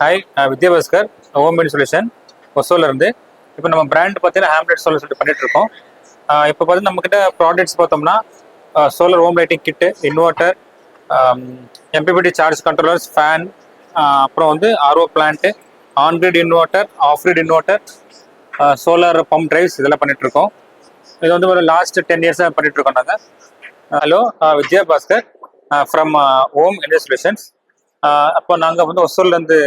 Hi Vidyabhaskar home made solution ஒசோல இருந்து. இப்போ நம்ம பிராண்ட் பார்த்தீங்கன்னா ஹேம்லெட் சோலர் சொல்லிட்டு பண்ணிட்டு இருக்கோம். இப்போ பார்த்தீங்கன்னா நம்மக்கிட்ட ப்ராடக்ட்ஸ் பார்த்தோம்னா solar home lighting kit inverter MPPT charge controllers fan அப்புறம் வந்து RO plant on grid inverter off grid inverter solar pump drives இதெல்லாம் பண்ணிட்டு இருக்கோம். இது வந்து ஒரு லாஸ்ட் டென் இயர்ஸாக பண்ணிட்டு இருக்கோம் நாங்கள் hello Vidya Bhaskar from Om India அப்போ நாங்கள் வந்து ஒசூர்லேருந்து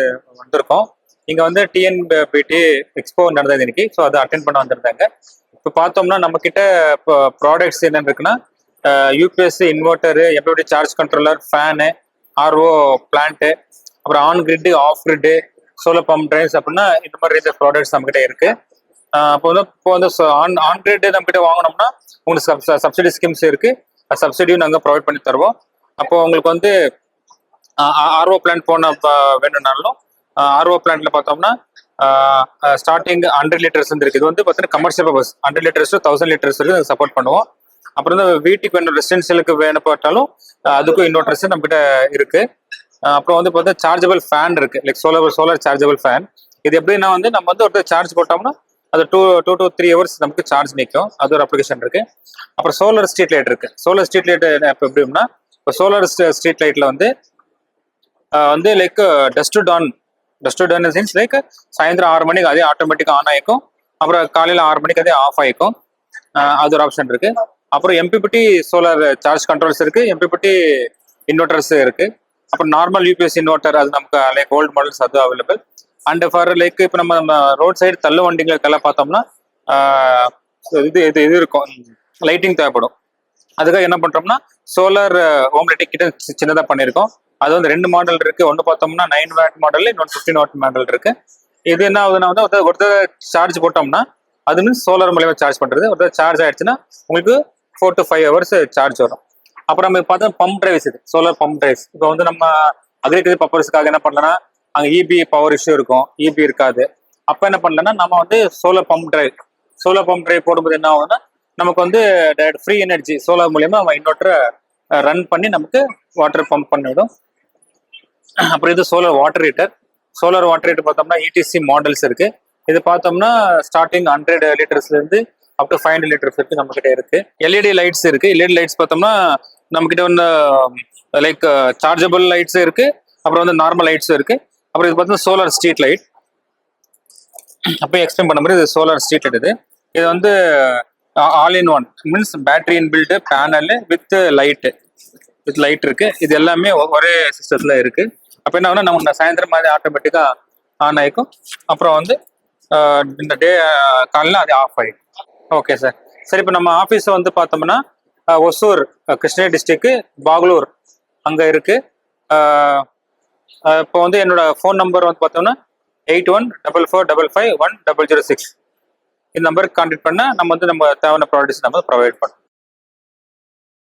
வந்திருக்கோம். இங்கே வந்து டிஎன்பிடி எக்ஸ்போ நடந்தது இன்னைக்கு. ஸோ அதை அட்டன் பண்ண வந்திருந்தாங்க. இப்போ பார்த்தோம்னா நம்ம கிட்ட இப்போ ப்ராடக்ட்ஸ் என்னென்ன இருக்குன்னா யூபிஎஸ் இன்வெர்ட்டரு எப்படி charge controller fan RO plant அப்புறம் on grid off grid solar pump drives அப்படின்னா இந்த மாதிரி ரேஞ்ச் ப்ராடக்ட்ஸ் நம்மகிட்ட இருக்கு. அப்போ வந்து இப்போ வந்து ஆன் ஆன் கிரிட்டு நம்ம வாங்கினோம்னா உங்களுக்கு சப்சிடி ஸ்கீம்ஸ் இருக்கு. சப்சிடியும் நாங்கள் ப்ரொவைட் பண்ணி தருவோம். அப்போ உங்களுக்கு வந்து ஆர்ஓ பிளான்ட் போன வேணும்னாலும் ஆர்ஓ பிளான்ட்ல பார்த்தோம்னா ஸ்டார்டிங் ஹண்ட்ரட் லிட்டர்ஸ் இருக்கு. இது வந்து பார்த்தீங்கன்னா commercial purpose hundred litres thousand litres வரைக்கும் சப்போர்ட் பண்ணுவோம். அப்புறம் வந்து வீட்டுக்கு வேணும் ரெசிடென்சியலுக்கு வேணுப்பட்டாலும் அதுக்கும் இன்வெர்டர்ஸ் நம்மகிட்ட இருக்கு. அப்புறம் வந்து பார்த்தீங்கன்னா சார்ஜபிள் ஃபேன் இருக்கு. Like solar solar chargeable fan இது எப்படின்னா வந்து நம்ம வந்து ஒருத்தர் சார்ஜ் போட்டோம்னா அது two two to three hours நமக்கு சார்ஜ் நிற்கும் அது ஒரு அப்ளிகேஷன் இருக்கு. அப்புறம் சோலார் ஸ்ட்ரீட் லைட் இருக்கு. சோலார் ஸ்ட்ரீட் லைட் எப்படின்னா இப்போ சோலார் ஸ்ட்ரீட் லைட்ல வந்து வந்து like dusk dawn dusk dawn means like சாயந்தரம் ஆறு மணிக்கு அதே ஆட்டோமேட்டிக்காக ஆன் ஆகிக்கும் அப்புறம் காலையில் ஆறு மணிக்கு அதே ஆஃப் ஆகிக்கும் அது ஒரு ஆப்ஷன் இருக்கு. அப்புறம் எம்பிபிடி சோலார் சார்ஜ் கண்ட்ரோல்ஸ் இருக்கு. எம்பிபிடி இன்வெர்டர்ஸ் இருக்கு. அப்புறம் நார்மல் யூபிஎஸ் இன்வெர்டர் அது நமக்கு லைக் ஓல்டு மாடல்ஸ் அது அவைலபிள் அண்ட் ஃபார் லைக் இப்போ நம்ம நம்ம ரோட் சைடு தள்ளு வண்டிங்களுக்கெல்லாம் பார்த்தோம்னா இது இது இது இருக்கும். லைட்டிங் தேவைப்படும். அதுக்காக என்ன பண்றோம்னா சோலார் ஹோம் லைட்டிங் கிட்ட சி- சின்னதா பண்ணியிருக்கோம். அது வந்து ரெண்டு மாடல் இருக்கு. ஒன்று பார்த்தோம்னா நைன் வாட் மாடல் இன்னொன்று ஃபிஃப்டின் வாட் மாடல் இருக்கு. இது என்ன ஆகுதுன்னா வந்து ஒருத்தர் ஒருத்தர் சார்ஜ் போட்டோம்னா அது வந்து சோலார் மூலயமா சார்ஜ் பண்ணுறது ஒருத்தர் சார்ஜ் ஆயிடுச்சுன்னா உங்களுக்கு four to five hours charge வரும். அப்புறம் நம்ம பார்த்தா பம்ப் டிரைவ்ஸ் இது சோலார் பம்ப் டிரைவ்ஸ் இப்போ வந்து நம்ம அக்ரிகல்ச்சர் பர்பஸ்க்காக என்ன பண்ணலன்னா அங்கே இபி பவர் இஷ்யூ இருக்கும். இபி இருக்காது. அப்போ என்ன பண்ணலன்னா நம்ம வந்து solar pump drive solar pump drive போடும்போது என்ன ஆகுதுன்னா நமக்கு வந்து ஃப்ரீ எனர்ஜி சோலார் மூலியமா நம்ம இன்வெர்ட்டரை ரன் பண்ணி நமக்கு வாட்டர் பம்ப் பண்ணிவிடும் அப்புறம் இது solar water heater solar water heater பார்த்தோம்னா இடிசி மாடல்ஸ் இருக்கு. இது பார்த்தோம்னா ஸ்டார்டிங் ஹண்ட்ரட் லிட்டர்ஸ்ல இருந்து up to five hundred litres வரைக்கும் நம்ம கிட்ட இருக்கு எல்இடி லைட்ஸ் இருக்கு. எல்இடி லைட்ஸ் பார்த்தோம்னா நம்ம கிட்ட வந்து லைக் சார்ஜபிள் லைட்ஸ் இருக்கு. அப்புறம் வந்து நார்மல் லைட்ஸும் இருக்கு. அப்புறம் இது பார்த்தா சோலார் ஸ்ட்ரீட் லைட் அப்போ எக்ஸ்பிளைன் பண்ண மாதிரி இது சோலார் ஸ்ட்ரீட் லைட் இது. இது வந்து all in one means battery inbuilt panel with light with light இருக்கு. இது எல்லாமே ஒரே சிஸ்டத்துல இருக்கு. அப்போ என்ன ஆகும்னா நம்ம சாயந்தரம் மாதிரி ஆட்டோமேட்டிக்கா ஆன் ஆயிக்கும். அப்புறம் வந்து இந்த டே காலையில் அது ஆஃப் ஆயிடும். ஓகே சார் சரி இப்போ நம்ம ஆஃபீஸ் வந்து பார்த்தோம்னா ஒசூர் கிருஷ்ணகிரி டிஸ்ட்ரிக்கு பாகலூர் அங்கே இருக்கு. இப்போ வந்து என்னோட ஃபோன் நம்பர் வந்து பார்த்தோம்னா eight one double four double five one double zero six இந்த நம்பருக்கு கான்டெக்ட் பண்ணால் நம்ம வந்து நம்ம தேவையான ப்ராடக்ட்ஸ் நம்ம ப்ரொவைட் பண்ணோம்